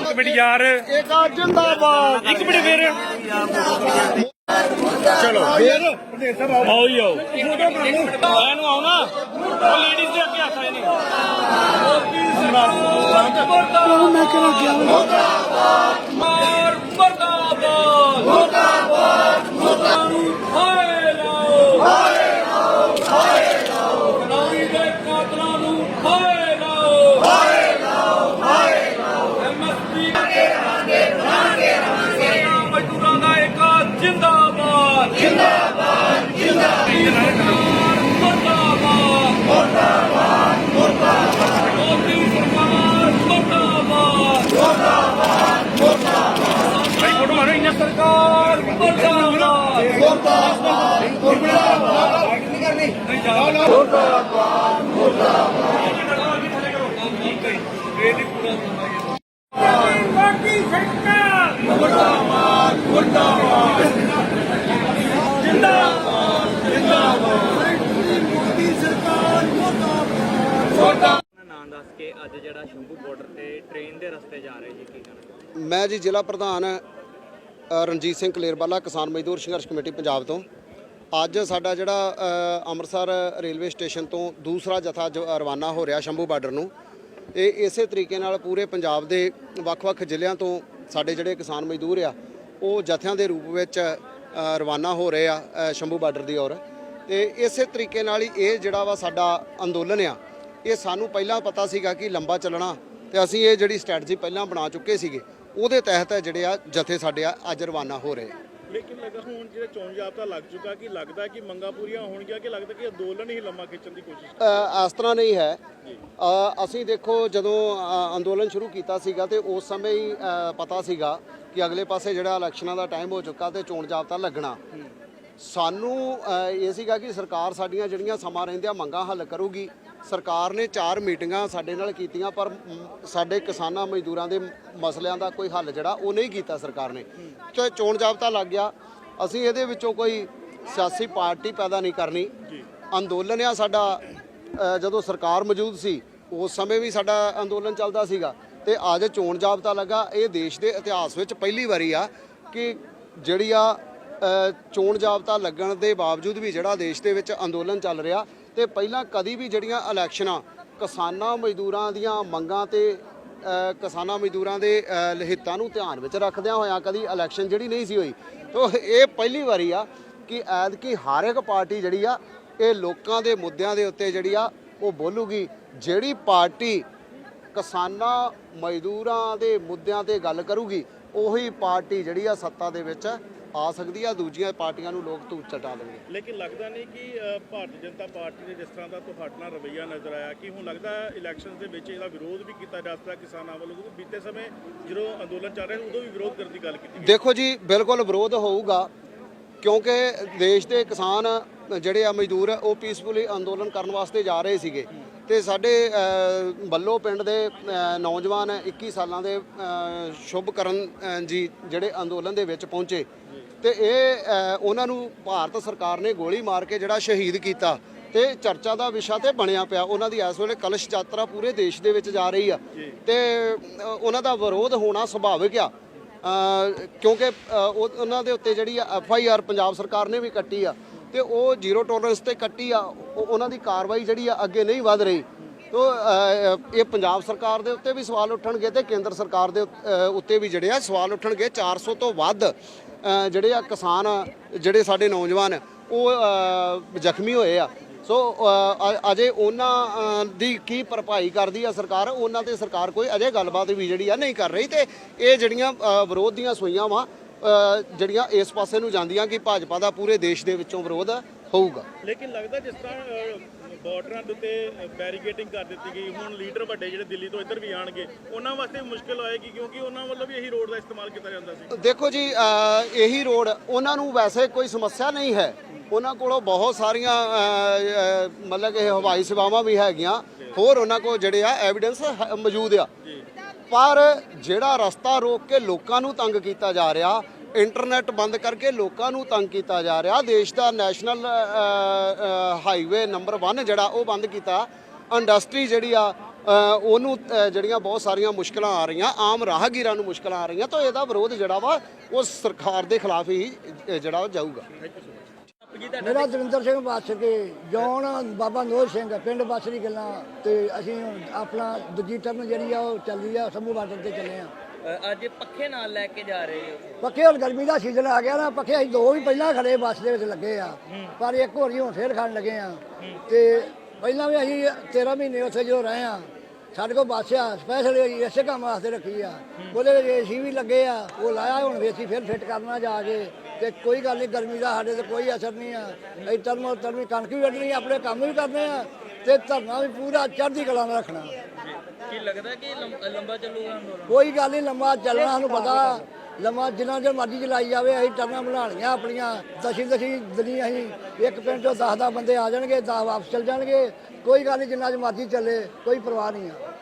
ਇੱਕ ਮਿੰਟ ਯਾਰ। ਇੱਕ ਜਿੰਦਾਬਾਦ। ਇੱਕ ਮਿੰਟ ਫੇਰ। ਚਲੋ ਆਓ ਹੀ ਆਓ। ਇਹਨੂੰ ਆਓ ਨਾ। ਉਹ ਲੇਡੀਜ਼ ਦੇ ਅੱਗੇ ਹੱਥ ਆਏ ਨੇ। ਮੈਂ ਕਿਹਾ ਗਿਆ ਨਾਂ ਦੱਸ ਕੇ ਅੱਜ ਜਿਹੜਾ ਸ਼ੰਭੂ ਬਾਰਡਰ ਤੇ ਟ੍ਰੇਨ ਦੇ ਰਸਤੇ ਜਾ ਰਹੇ ਜੀ ਕੀ ਕਹਿਣਾ ਮੈਂ ਜੀ ਜ਼ਿਲ੍ਹਾ ਪ੍ਰਧਾਨ ਅ, ਰਣਜੀਤ ਸਿੰਘ ਕਲੇਰਵਾਲਾ ਕਿਸਾਨ ਮਜ਼ਦੂਰ ਸੰਘਰਸ਼ ਕਮੇਟੀ ਪੰਜਾਬ ਤੋਂ। ਅੱਜ ਸਾਡਾ ਜਿਹੜਾ ਅੰਮ੍ਰਿਤਸਰ ਰੇਲਵੇ ਸਟੇਸ਼ਨ ਤੋਂ ਦੂਸਰਾ ਜਥਾ ਜੋ ਰਵਾਨਾ ਹੋ ਰਿਹਾ ਸ਼ੰਭੂ ਬਾਰਡਰ ਨੂੰ। ਇਹ ਇਸੇ ਤਰੀਕੇ ਨਾਲ ਪੂਰੇ ਪੰਜਾਬ ਦੇ ਵੱਖ-ਵੱਖ ਜ਼ਿਲ੍ਹਿਆਂ ਤੋਂ ਸਾਡੇ ਜਿਹੜੇ ਕਿਸਾਨ ਮਜ਼ਦੂਰ ਆ, ਉਹ ਜਥਿਆਂ ਦੇ ਰੂਪ ਵਿੱਚ ਰਵਾਨਾ ਹੋ ਰਹੇ ਆ ਸ਼ੰਭੂ ਬਾਰਡਰ ਦੀ ਔਰ। ਤੇ ਇਸੇ ਤਰੀਕੇ ਨਾਲ ਹੀ ਇਹ ਜਿਹੜਾ ਵਾ ਸਾਡਾ ਅੰਦੋਲਨ ਆ, ਇਹ ਸਾਨੂੰ ਪਹਿਲਾਂ ਪਤਾ ਸੀਗਾ ਕਿ ਲੰਬਾ ਚੱਲਣਾ ਤੇ ਅਸੀਂ ਇਹ ਜਿਹੜੀ ਸਟ੍ਰੈਟਜੀ ਪਹਿਲਾਂ ਬਣਾ ਚੁੱਕੇ ਸੀਗੇ। ਉਹਦੇ ਤਹਿਤ ਜਿਹੜੇ ਆ ਜਥੇ ਸਾਡੇ ਆ ਅੱਜ ਰਵਾਨਾ ਹੋ ਰਹੇ। ਲੇਕਿਨ ਲੱਗਾ ਹੁਣ ਜਿਹੜਾ ਚੋਣ ਜਾਬਤਾ ਲੱਗ ਚੁੱਕਾ ਕਿ ਲੱਗਦਾ ਕਿ ਮੰਗਾਂ ਪੂਰੀਆਂ ਹੋਣਗੀਆਂ ਕਿ ਲੱਗਦਾ ਕਿ ਅੰਦੋਲਨ ਹੀ ਲੰਮਾ ਖਿੱਚਣ ਦੀ ਕੋਸ਼ਿਸ਼ ਇਸ ਤਰ੍ਹਾਂ ਨਹੀਂ ਹੈ। ਅਸੀਂ ਦੇਖੋ ਜਦੋਂ ਅੰਦੋਲਨ ਸ਼ੁਰੂ ਕੀਤਾ ਸੀਗਾ ਤੇ ਉਸ ਸਮੇਂ ਹੀ ਪਤਾ ਸੀਗਾ ਕਿ ਅਗਲੇ ਪਾਸੇ ਜਿਹੜਾ ਇਲੈਕਸ਼ਨਾਂ ਦਾ ਟਾਈਮ ਹੋ ਚੁੱਕਾ ਤੇ ਚੋਣ ਜਾਬਤਾ ਲੱਗਣਾ। ਸਾਨੂੰ ਇਹ ਸੀਗਾ ਕਿ ਸਰਕਾਰ ਸਾਡੀਆਂ ਜਿਹੜੀਆਂ ਸਮਾਂ ਰਹਿੰਦਿਆਂ ਮੰਗਾਂ ਹੱਲ ਕਰੂਗੀ। ਸਰਕਾਰ ਨੇ ਚਾਰ ਮੀਟਿੰਗਾਂ ਸਾਡੇ ਨਾਲ ਕੀਤੀਆਂ ਪਰ ਸਾਡੇ ਕਿਸਾਨਾਂ ਮਜ਼ਦੂਰਾਂ ਦੇ ਮਸਲਿਆਂ ਦਾ ਕੋਈ ਹੱਲ ਜਿਹੜਾ ਉਹ ਨਹੀਂ ਕੀਤਾ ਸਰਕਾਰ ਨੇ। ਤੇ ਚੋਣ ਜਾਬਤਾ ਲੱਗ ਗਿਆ ਅਸੀਂ ਇਹਦੇ ਵਿੱਚੋਂ ਕੋਈ ਸਿਆਸੀ ਪਾਰਟੀ ਪੈਦਾ ਨਹੀਂ ਕਰਨੀ। ਅੰਦੋਲਨ ਆ ਸਾਡਾ ਜਦੋਂ ਸਰਕਾਰ ਮੌਜੂਦ ਸੀ ਉਸ ਸਮੇਂ ਵੀ ਸਾਡਾ ਅੰਦੋਲਨ ਚੱਲਦਾ ਸੀਗਾ। ਤੇ ਅੱਜ ਚੋਣ ਜਾਬਤਾ ਲੱਗਾ ਇਹ ਦੇਸ਼ ਦੇ ਇਤਿਹਾਸ ਵਿੱਚ ਪਹਿਲੀ ਵਾਰੀ ਆ ਕਿ ਜਿਹੜੀ ਆ ਚੋਣ ਜਾਬਤਾ ਲੱਗਣ ਦੇ ਬਾਵਜੂਦ ਵੀ ਜਿਹੜਾ ਦੇਸ਼ ਦੇ ਵਿੱਚ ਅੰਦੋਲਨ ਚੱਲ ਰਿਹਾ ਤੇ ਪਹਿਲਾਂ ਕਦੀ ਵੀ ਜਿਹੜੀਆਂ ਇਲੈਕਸ਼ਨਾਂ ਕਿਸਾਨਾਂ ਮਜ਼ਦੂਰਾਂ ਦੀਆਂ ਮੰਗਾਂ ਤੇ ਕਿਸਾਨਾਂ ਮਜ਼ਦੂਰਾਂ ਦੇ ਅ, ਨੂੰ ਧਿਆਨ ਵਿੱਚ ਰੱਖਦਿਆਂ ਹੋਇਆਂ ਕਦੀ ਇਲੈਕਸ਼ਨ ਜਿਹੜੀ ਨਹੀਂ ਸੀ ਹੋਈ। ਤੋ ਇਹ ਪਹਿਲੀ ਵਾਰੀ ਆ ਕਿ ਐਤਕੀ ਹਰ ਇੱਕ ਪਾਰਟੀ ਜਿਹੜੀ ਆ ਇਹ ਲੋਕਾਂ ਦੇ ਮੁੱਦਿਆਂ ਦੇ ਉੱਤੇ ਜਿਹੜੀ ਆ ਉਹ ਬੋਲੂਗੀ। ਜਿਹੜੀ ਪਾਰਟੀ ਕਿਸਾਨਾਂ ਮਜ਼ਦੂਰਾਂ ਦੇ ਮੁੱਦਿਆਂ ਤੇ ਗੱਲ ਕਰੂਗੀ ਉਹੀ ਪਾਰਟੀ ਜਿਹੜੀ ਆ ਸੱਤਾ ਦੇ ਵਿੱਚ ਆ ਸਕਦੀ ਆ ਦੂਜੀਆਂ ਪਾਰਟੀਆਂ ਨੂੰ ਲੋਕ ਧੂੜ ਚਟਾ ਦੇਣਗੇ। ਲੇਕਿਨ ਲੱਗਦਾ ਨਹੀਂ ਕਿ ਅ, ਭਾਰਤੀ ਜਨਤਾ ਪਾਰਟੀ ਦੇ ਜਿਸ ਤਰ੍ਹਾਂ ਦਾ ਤੁਹਾਡੇ ਨਾਲ ਰਵੱਈਆ ਨਜ਼ਰ ਆਇਆ ਕਿ ਹੁਣ ਲੱਗਦਾ ਇਲੈਕਸ਼ਨ ਦੇ ਵਿੱਚ ਇਹਦਾ ਵਿਰੋਧ ਵੀ ਕੀਤਾ ਜਾ ਸਕਦਾ ਕਿਸਾਨਾਂ ਵੱਲੋਂ? ਕਿਉਂਕਿ ਬੀਤੇ ਸਮੇਂ ਜਦੋਂ ਅੰਦੋਲਨ ਚੱਲ ਰਿਹਾ ਸੀ ਉਦੋਂ ਵੀ ਵਿਰੋਧ ਕਰਨ ਦੀ ਗੱਲ ਕੀਤੀ ਗਈ। ਦੇਖੋ ਜੀ ਬਿਲਕੁਲ ਵਿਰੋਧ ਹੋਊਗਾ ਕਿਉਂਕਿ ਦੇਸ਼ ਦੇ ਕਿਸਾਨ ਜਿਹੜੇ ਆ ਮਜ਼ਦੂਰ ਆ, ਉਹ ਪੀਸਫੁਲੀ ਅੰਦੋਲਨ ਕਰਨ ਵਾਸਤੇ ਜਾ ਰਹੇ ਸੀਗੇ। ਤੇ ਸਾਡੇ ਅ, ਬੱਲੋ ਪਿੰਡ ਦੇ ਅ, ਨੌਜਵਾਨ 21 ਸਾਲਾਂ ਦੇ ਅ, ਸ਼ੁਭਕਰਨ ਅ, ਜੀ ਜਿਹੜੇ ਅੰਦੋਲਨ ਦੇ ਵਿੱਚ ਪਹੁੰਚੇ ਤੇ ਇਹ ਉਹਨਾਂ ਨੂੰ ਭਾਰਤ ਸਰਕਾਰ ਨੇ ਗੋਲੀ ਮਾਰ ਕੇ ਜਿਹੜਾ ਸ਼ਹੀਦ ਕੀਤਾ ਤੇ ਚਰਚਾ ਦਾ ਵਿਸ਼ਾ ਤੇ ਬਣਿਆ ਪਿਆ। ਉਹਨਾਂ ਦੀ ਇਸ ਵੇਲੇ ਕਲਸ਼ ਯਾਤਰਾ ਪੂਰੇ ਦੇਸ਼ ਦੇ ਵਿੱਚ ਜਾ ਰਹੀ ਆ। ਤੇ ਉਹਨਾਂ ਦਾ ਵਿਰੋਧ ਹੋਣਾ ਸੁਭਾਵਿਕ ਆ। ਕਿਉਂਕਿ ਉਹਨਾਂ ਦੇ ਉੱਤੇ ਜਿਹੜੀ ਐਫ ਆਈ ਆਰ ਪੰਜਾਬ ਸਰਕਾਰ ਨੇ ਵੀ ਕੱਟੀ ਆ ਤੇ ਉਹ ਜ਼ੀਰੋ ਟੋਲਰੈਂਸ ਤੇ ਕੱਟੀ ਆ। ਉਹ- ਉਹਨਾਂ ਦੀ ਕਾਰਵਾਈ ਜਿਹੜੀ ਆ ਅੱਗੇ ਨਹੀਂ ਵਧ ਰਹੀ। ਤੋ ਇਹ ਪੰਜਾਬ ਸਰਕਾਰ ਦੇ ਉੱਤੇ ਵੀ ਸਵਾਲ ਉੱਠਣਗੇ ਤੇ ਕੇਂਦਰ ਸਰਕਾਰ ਦੇ ਉੱਤ- ਵੀ ਜਿਹੜੇ ਆ ਸਵਾਲ ਉੱਠਣਗੇ। 400 ਤੋਂ ਵੱਧ ਜਿਹੜੇ ਆ ਕਿਸਾਨ ਜਿਹੜੇ ਸਾਡੇ ਨੌਜਵਾਨ, ਉਹ ਜ਼ਖਮੀ ਹੋਏ ਆ। ਸੋ ਅਜੇ ਉਹਨਾਂ ਦੀ ਕੀ ਭਰਪਾਈ ਕਰਦੀ ਆ ਸਰਕਾਰ, ਉਹਨਾਂ ਤੇ ਸਰਕਾਰ ਕੋਈ ਅਜੇ ਗੱਲਬਾਤ ਵੀ ਜਿਹੜੀ ਆ ਨਹੀਂ ਕਰ ਰਹੀ ਤੇ ਇਹ ਜਿਹੜੀਆਂ ਵਿਰੋਧ ਦੀਆਂ ਸੂਈਆਂ ਵਾ ਜਿਹੜੀਆਂ ਇਸ ਪਾਸੇ ਨੂੰ ਜਾਂਦੀਆਂ ਕਿ ਭਾਜਪਾ ਦਾ ਪੂਰੇ ਦੇਸ਼ ਦੇ ਵਿੱਚੋਂ ਵਿਰੋਧ ਹੋਊਗਾ। ਲੇਕਿਨ ਲੱਗਦਾ ਜਿਸ ਤਰ੍ਹਾਂ ਬਾਰਡਰਾਂ ਦੇ ਉੱਤੇ ਬੈਰੀਕੇਡਿੰਗ ਕਰ ਦਿੱਤੀ ਗਈ। ਹੁਣ ਲੀਡਰ ਵੱਡੇ ਜਿਹੜੇ ਦਿੱਲੀ ਤੋਂ ਇੱਧਰ ਵੀ ਆਣਗੇ ਉਹਨਾਂ ਵਾਸਤੇ ਮੁਸ਼ਕਲ ਹੋਏਗੀ ਕਿਉਂਕਿ ਉਹਨਾਂ ਵੱਲੋਂ ਵੀ ਇਹੀ ਰੋਡ ਦਾ ਇਸਤੇਮਾਲ ਕੀਤਾ ਜਾਂਦਾ ਸੀ। ਦੇਖੋ ਜੀ ਇਹੀ ਰੋਡ ਉਹਨਾਂ ਨੂੰ ਵੈਸੇ ਕੋਈ ਸਮੱਸਿਆ ਨਹੀਂ ਹੈ। ਉਹਨਾਂ ਕੋਲੋਂ ਬਹੁਤ ਸਾਰੀਆਂ ਮਤਲਬ ਕਿ ਹਵਾਈ ਸੇਵਾਵਾਂ ਵੀ ਹੈਗੀਆਂ। ਹੋਰ ਉਹਨਾਂ ਕੋਲ ਜਿਹੜੇ ਆ ਐਵੀਡੈਂਸ ਮੌਜੂਦ ਆ। ਪਰ ਜਿਹੜਾ ਰਸਤਾ ਰੋਕ ਕੇ ਲੋਕਾਂ ਨੂੰ ਤੰਗ ਕੀਤਾ ਜਾ ਰਿਹਾ ਇੰਟਰਨੈਟ ਬੰਦ ਕਰਕੇ ਲੋਕਾਂ ਨੂੰ ਤੰਗ ਕੀਤਾ ਜਾ ਰਿਹਾ। ਦੇਸ਼ ਦਾ ਨੈਸ਼ਨਲ ਹਾਈਵੇ ਨੰਬਰ 1 ਜਿਹੜਾ ਉਹ ਬੰਦ ਕੀਤਾ। ਇੰਡਸਟਰੀ ਜਿਹੜੀ ਆ ਉਹਨੂੰ ਜਿਹੜੀਆਂ ਬਹੁਤ ਸਾਰੀਆਂ ਮੁਸ਼ਕਲਾਂ ਆ ਰਹੀਆਂ, ਆਮ ਰਾਹਗੀਰਾਂ ਨੂੰ ਮੁਸ਼ਕਲਾਂ ਆ ਰਹੀਆਂ, ਤਾਂ ਇਹਦਾ ਵਿਰੋਧ ਜਿਹੜਾ ਵਾ, ਉਹ ਸਰਕਾਰ ਦੇ ਖਿਲਾਫ ਹੀ ਜਿਹੜਾ ਜਾਊਗਾ। ਮੇਰਾ ਦਵਿੰਦਰ ਸਿੰਘ ਬਾਸਕੇ ਜੌਣ ਬਾਬਾ ਨੋਰ ਸਿੰਘ, ਪਿੰਡ ਬਾਸਰੀ ਗੱਲਾਂ ਤੇ ਅਸੀਂ ਆਪਣਾ ਦੂਜੀ ਟਰਨ ਜਿਹੜੀ ਆ, ਉਹ ਚੱਲੀ ਆ, ਸਮੂਹ ਬਾਰਡਰ ਤੇ ਚੱਲੇ ਆ। ਅੱਜ ਪੱਖੇ ਨਾਲ ਲੈ ਕੇ ਜਾ ਰਹੇ ਹੋ। ਪੱਖੇ ਹੁਣ ਗਰਮੀ ਦਾ ਸੀਜ਼ਨ ਆ ਗਿਆ ਨਾ ਪੱਖੇ ਅਸੀਂ ਦੋ ਵੀ ਪਹਿਲਾਂ ਖੜੇ ਬੱਸ ਦੇ ਵਿੱਚ ਲੱਗੇ ਆ। ਪਰ ਇੱਕ ਹੋਰ ਹੀ ਹੁਣ ਫੇਰ ਖੜਨ ਲੱਗੇ ਆ। ਤੇ ਪਹਿਲਾਂ ਵੀ ਅਸੀਂ 13 ਮਹੀਨੇ ਉੱਥੇ ਜੋ ਰਹੇ ਆ ਸਾਡੇ ਕੋਲ ਬੱਸ ਆ ਸਪੈਸ਼ਲ ਇਸੇ ਕੰਮ ਵਾਸਤੇ ਰੱਖੀ ਆ। ਉਹਦੇ ਵਿੱਚ ਏਸੀ ਵੀ ਲੱਗੇ ਆ ਉਹ ਲਾਇਆ ਹੁਣ ਵੀ ਅਸੀਂ ਫਿਰ ਫਿੱਟ ਕਰਨਾ ਜਾ ਕੇ। ਤੇ ਕੋਈ ਗੱਲ ਨਹੀਂ ਗਰਮੀ ਦਾ ਸਾਡੇ ਤੇ ਕੋਈ ਅਸਰ ਨਹੀਂ ਆ। ਅਸੀਂ ਤਰਮੋ ਤਰਮੀ ਕਣਕ ਵੀ ਵੱਢਣੀ ਆਪਣੇ ਕੰਮ ਵੀ ਕਰਨੇ ਆ ਤੇ ਧਰਨਾ ਵੀ ਪੂਰਾ ਚੜ੍ਹਦੀ ਕਲਾ ਨਾਲ ਰੱਖਣਾ। ਕੀ ਲੱਗਦਾ ਕਿ ਲੰਬ- ਲੰਬਾ ਚੱਲੂਗਾ ਅੰਦੋਲਨ? ਕੋਈ ਗੱਲ ਨਹੀਂ ਲੰਮਾ ਚੱਲਣਾ ਸਾਨੂੰ ਪਤਾ। ਲੰਮਾ ਜਿੰਨਾ ਚਿਰ ਮਰਜ਼ੀ ਚਲਾਈ ਜਾਵੇ, ਅਸੀਂ ਟਰਨਾਂ ਬਣਾਉਣੀਆਂ ਆਪਣੀਆਂ। ਦਸ਼ੀ ਦਸ਼ੀ ਦਿਨੀ ਅਸੀਂ ਇੱਕ ਪਿੰਡ ਚੋਂ 10 ਦਸ ਬੰਦੇ ਆ ਜਾਣਗੇ 10 ਵਾਪਸ ਚਲ ਜਾਣਗੇ। ਕੋਈ ਗੱਲ ਨਹੀਂ, ਜਿੰਨਾ ਚਿਰ ਮਰਜ਼ੀ ਚੱਲੇ, ਕੋਈ ਪਰਵਾਹ ਨਹੀਂ ਆ।